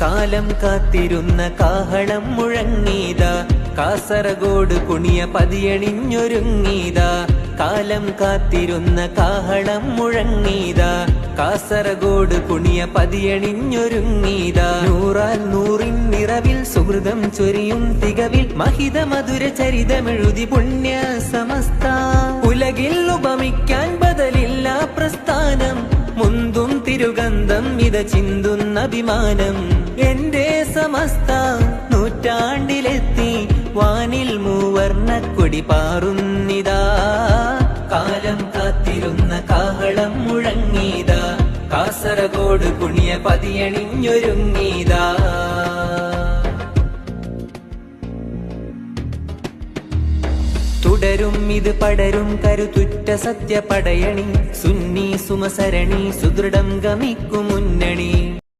കാലം കാത്തിരുന്ന കാഹളം മുഴങ്ങീത കാസർഗോഡ് കുണിയ പതിയണിഞ്ഞൊരുങ്ങീത കാലം കാത്തിരുന്ന കാഹളം മുഴങ്ങീത കാസർഗോഡ് കുണിയ പതിയണിഞ്ഞൊരുങ്ങീത നൂറാൽ നൂറിൻ നിറവിൽ സുഹൃതം ചൊരിയും തികവിൽ മഹിത മധുര ചരിതമെഴുതി പുണ്യ സമസ്ത ഉലകിൽ ഉപമിക്കാൻ തിരുഗന്ധം ഇത ചിന്തുന്ന അഭിമാനം എന്റെ സമസ്ത നൂറ്റാണ്ടിലെത്തി വാനിൽ മൂവർണ കൊടി പാറുന്നിതാ. കാലം കാത്തിരുന്ന കാഹളം മുഴങ്ങീതാ. കാസർഗോഡ് കുണിയ പതിയണിഞ്ഞൊരുങ്ങീതാ. തുടരും ഇത് പടരും കരുതുറ്റ സത്യ പടയണി സുന്നി സുമസരണി സുദൃഢം ഗമിക്കു മുന്നണി.